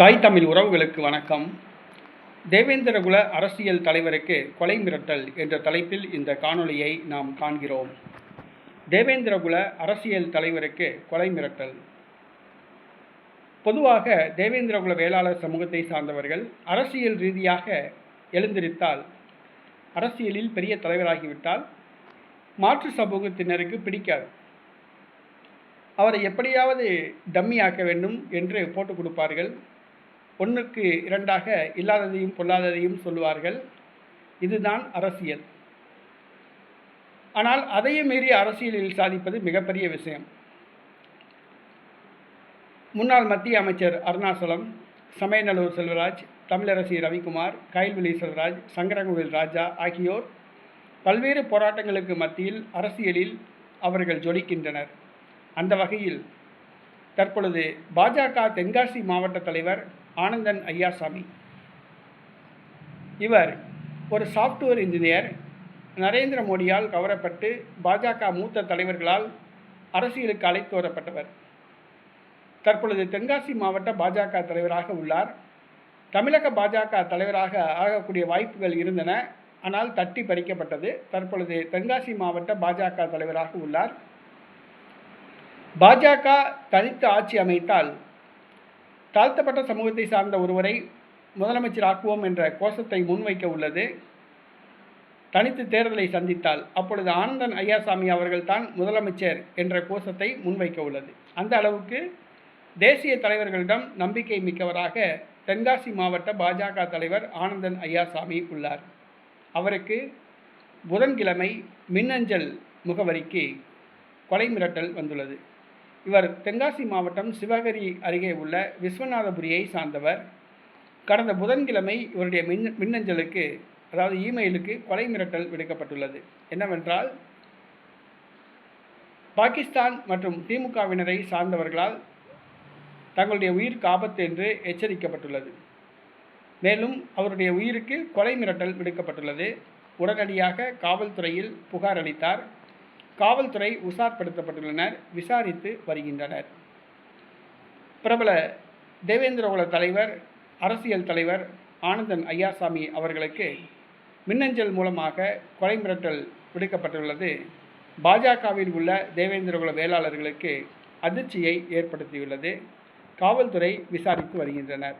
தாய் தமிழ் உறவுகளுக்கு வணக்கம். தேவேந்திரகுல அரசியல் தலைவருக்கு கொலை மிரட்டல் என்ற தலைப்பில் இந்த காணொளியை நாம் காண்கிறோம். தேவேந்திரகுல அரசியல் தலைவருக்கு கொலை மிரட்டல். பொதுவாக தேவேந்திரகுல வேளாளர் சமூகத்தை சார்ந்தவர்கள் அரசியல் ரீதியாக எழுந்திருத்தால் அரசியலில் பெரிய தலைவராகிவிட்டால் மாற்று சமூகத்தினருக்கு பிடிக்காது. அவரை எப்படியாவது டம்மி ஆக்க வேண்டும் என்று போட்டுக் கொடுப்பார்கள். ஒன்றுக்கு இரண்டாக இல்லாததையும் பொல்லாததையும் சொல்லுவார்கள். இதுதான் அரசியல். ஆனால் அதையும் மீறி அரசியலில் சாதிப்பது மிகப்பெரிய விஷயம். முன்னாள் மத்திய அமைச்சர் அருணாசலம் சமயநல்லூர் செல்வராஜ் தமிழரசி ரவிக்குமார் கயல்விழி செல்வராஜ் சங்கரங்கோவில் ராஜா ஆகியோர் பல்வேறு போராட்டங்களுக்கு மத்தியில் அரசியலில் அவர்கள் ஜொலிக்கின்றனர். அந்த வகையில் தற்பொழுது பாஜக தென்காசி மாவட்ட தலைவர் ஆனந்தன் ஐயாசாமி. இவர் ஒரு சாஃப்ட்வேர் இன்ஜினியர் நரேந்திர மோடியால் கவரப்பட்டு பாஜக மூத்த தலைவர்களால் அரசியலுக்கு அழைத்து வரப்பட்டவர். தற்பொழுது தென்காசி மாவட்ட பாஜக தலைவராக உள்ளார். தமிழக பாஜக தலைவராக ஆகக்கூடிய வாய்ப்புகள் இருந்தன ஆனால் தட்டி பறிக்கப்பட்டது. தற்பொழுது தென்காசி மாவட்ட பாஜக தலைவராக உள்ளார். பாஜக தனித்து ஆட்சி அமைத்தால் தாழ்த்தப்பட்ட சமூகத்தை சார்ந்த ஒருவரை முதலமைச்சராக்குவோம் என்ற கோஷத்தை முன்வைக்க உள்ளது. தனித்து தேர்தலை சந்தித்தால் அப்பொழுது ஆனந்தன் ஐயாசாமி அவர்கள்தான் முதலமைச்சர் என்ற கோஷத்தை முன்வைக்க உள்ளது. அந்த அளவுக்கு தேசிய தலைவர்களிடம் நம்பிக்கை மிக்கவராக தென்காசி மாவட்ட பாஜக தலைவர் ஆனந்தன் ஐயாசாமி உள்ளார். அவருக்கு புதன்கிழமை மின்னஞ்சல் முகவரிக்கு கொலை மிரட்டல் வந்துள்ளது. இவர் தென்காசி மாவட்டம் சிவகரி அருகே உள்ள விஸ்வநாதபுரியை சார்ந்தவர். கடந்த புதன்கிழமை இவருடைய மின் மின்னஞ்சலுக்கு அதாவது இமெயிலுக்கு கொலை மிரட்டல் விடுக்கப்பட்டுள்ளது. என்னவென்றால் பாகிஸ்தான் மற்றும் திமுகவினரை சார்ந்தவர்களால் தங்களுடைய உயிருக்கு ஆபத்து என்று எச்சரிக்கப்பட்டுள்ளது. மேலும் அவருடைய உயிருக்கு கொலை மிரட்டல் விடுக்கப்பட்டுள்ளது. உடனடியாக காவல்துறையில் புகார் அளித்தார். காவல்துறை உஷார்படுத்தப்பட்டுள்ளனர் விசாரித்து வருகின்றனர். பிரபல தேவேந்திரகுல தலைவர் அரசியல் தலைவர் ஆனந்தன் ஐயாசாமி அவர்களுக்கு மின்னஞ்சல் மூலமாக கொலை மிரட்டல் விடுக்கப்பட்டுள்ளது. பாஜகவில் உள்ள தேவேந்திரகுல வேளாளர்களுக்கு அதிர்ச்சியை ஏற்படுத்தியுள்ளது. காவல்துறை விசாரித்து வருகின்றனர்.